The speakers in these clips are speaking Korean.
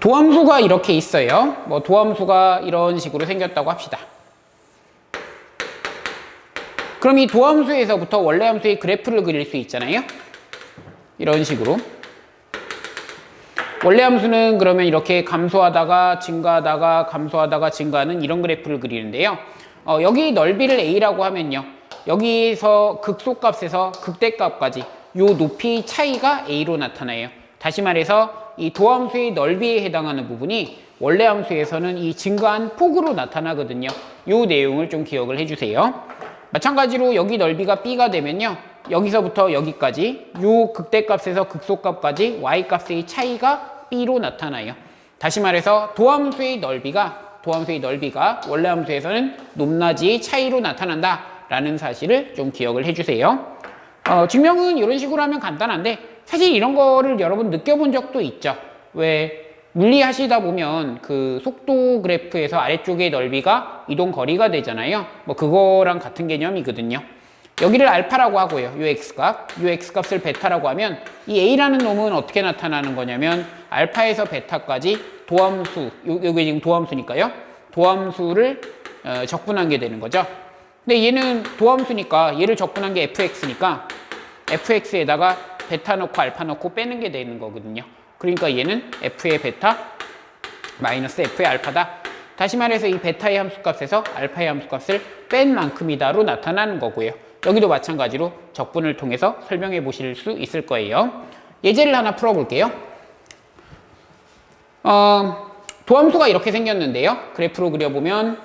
도함수가 이렇게 있어요. 뭐 도함수가 이런 식으로 생겼다고 합시다. 그럼 이 도함수에서부터 원래 함수의 그래프를 그릴 수 있잖아요. 이런 식으로. 원래 함수는 그러면 이렇게 감소하다가 증가하다가 감소하다가 증가하는 이런 그래프를 그리는데요. 어, 여기 넓이를 a라고 하면요. 여기서 극소값에서 극대값까지 요 높이 차이가 a로 나타나요. 다시 말해서 이 도함수의 넓이에 해당하는 부분이 원래 함수에서는 이 증가한 폭으로 나타나거든요. 요 내용을 좀 기억을 해주세요. 마찬가지로 여기 넓이가 b가 되면요. 여기서부터 여기까지 요 극대값에서 극소값까지 y값의 차이가 b로 나타나요. 다시 말해서 도함수의 넓이가 도함수의 넓이가 원래 함수에서는 높낮이의 차이로 나타난다라는 사실을 좀 기억을 해주세요. 어, 증명은 이런 식으로 하면 간단한데 사실 이런 거를 여러분 느껴본 적도 있죠. 왜 물리 하시다 보면 그 속도 그래프에서 아래쪽의 넓이가 이동 거리가 되잖아요. 뭐 그거랑 같은 개념이거든요. 여기를 알파라고 하고요. 요 x값, 요 x값을 베타라고 하면 이 a라는 놈은 어떻게 나타나는 거냐면 알파에서 베타까지 도함수, 요, 여기 지금 도함수니까요. 도함수를 어, 적분한 게 되는 거죠. 근데 얘는 도함수니까 얘를 적분한 게 fx니까 fx에다가 베타 넣고 알파 넣고 빼는 게 되는 거거든요. 그러니까 얘는 f의 베타 마이너스 f의 알파다. 다시 말해서 이 베타의 함수값에서 알파의 함수값을 뺀 만큼이다로 나타나는 거고요. 여기도 마찬가지로 적분을 통해서 설명해 보실 수 있을 거예요. 예제를 하나 풀어볼게요. 어, 도함수가 이렇게 생겼는데요. 그래프로 그려보면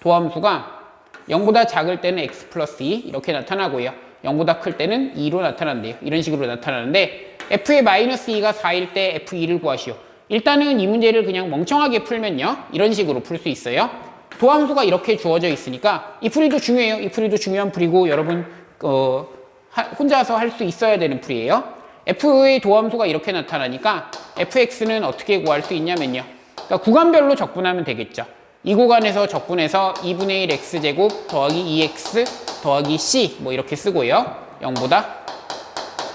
도함수가 0보다 작을 때는 x 플러스 2 이렇게 나타나고요. 0보다 클 때는 2로 나타난대요. 이런 식으로 나타나는데 f의 마이너스 2가 4일 때 f2를 구하시오. 일단은 이 문제를 그냥 멍청하게 풀면요. 이런 식으로 풀 수 있어요. 도함수가 이렇게 주어져 있으니까 이 풀이도 중요해요. 이 풀이도 중요한 풀이고 여러분 어, 하- 혼자서 할 수 있어야 되는 풀이에요. f의 도함수가 이렇게 나타나니까 fx는 어떻게 구할 수 있냐면요. 그러니까 구간별로 적분하면 되겠죠. 이 구간에서 적분해서 2분의 1 x제곱 더하기 2x 더하기 c 뭐 이렇게 쓰고요. 0보다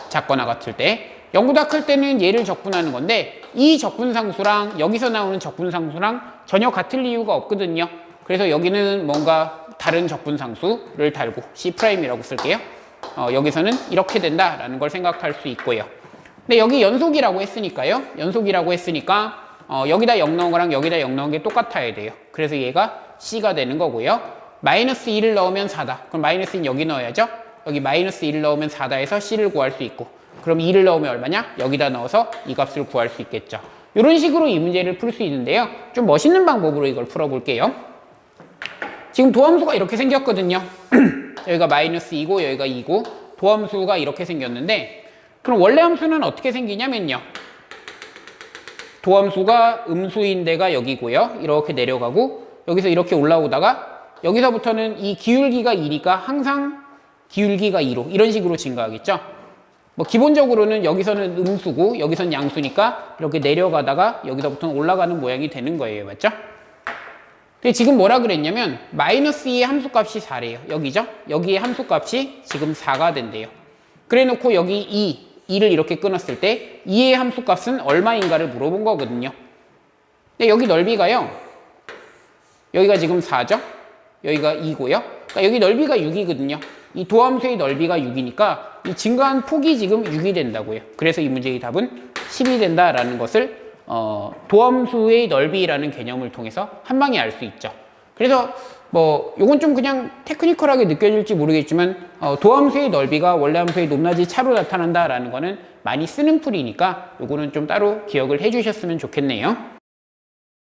작거나 같을 때 0보다 클 때는 얘를 적분하는 건데 이 적분상수랑 여기서 나오는 적분상수랑 전혀 같을 이유가 없거든요. 그래서 여기는 뭔가 다른 적분상수를 달고 C'이라고 쓸게요. 어, 여기서는 이렇게 된다라는 걸 생각할 수 있고요. 근데 여기 연속이라고 했으니까요. 연속이라고 했으니까 어, 여기다 0 넣은 거랑 여기다 0 넣은 게 똑같아야 돼요. 그래서 얘가 C가 되는 거고요. 마이너스 2를 넣으면 4다. 그럼 마이너스 2는 여기 넣어야죠. 여기 마이너스 2를 넣으면 4다에서 C를 구할 수 있고 그럼 2를 넣으면 얼마냐? 여기다 넣어서 이 값을 구할 수 있겠죠. 이런 식으로 이 문제를 풀 수 있는데요. 좀 멋있는 방법으로 이걸 풀어볼게요. 지금 도함수가 이렇게 생겼거든요. 여기가 마이너스 2고 여기가 2고 도함수가 이렇게 생겼는데 그럼 원래 함수는 어떻게 생기냐면요. 도함수가 음수인 데가 여기고요. 이렇게 내려가고 여기서 이렇게 올라오다가 여기서부터는 이 기울기가 2니까 항상 기울기가 2로 이런 식으로 증가하겠죠. 뭐 기본적으로는 여기서는 음수고 여기선 양수니까 이렇게 내려가다가 여기서부터는 올라가는 모양이 되는 거예요. 맞죠? 근데 지금 뭐라 그랬냐면 마이너스 2의 함수값이 4래요. 여기죠? 여기에 함수값이 지금 4가 된대요. 그래 놓고 여기 2, 2를 이렇게 끊었을 때 2의 함수값은 얼마인가를 물어본 거거든요. 근데 여기 넓이가요. 여기가 지금 4죠? 여기가 2고요. 그러니까 여기 넓이가 6이거든요. 이 도함수의 넓이가 6이니까 이 증가한 폭이 지금 6이 된다고요. 그래서 이 문제의 답은 10이 된다라는 것을 어, 도함수의 넓이라는 개념을 통해서 한 방에 알 수 있죠. 그래서 뭐 요건 좀 그냥 테크니컬하게 느껴질지 모르겠지만 어, 도함수의 넓이가 원래 함수의 높낮이 차로 나타난다라는 거는 많이 쓰는 풀이니까 요거는 좀 따로 기억을 해주셨으면 좋겠네요.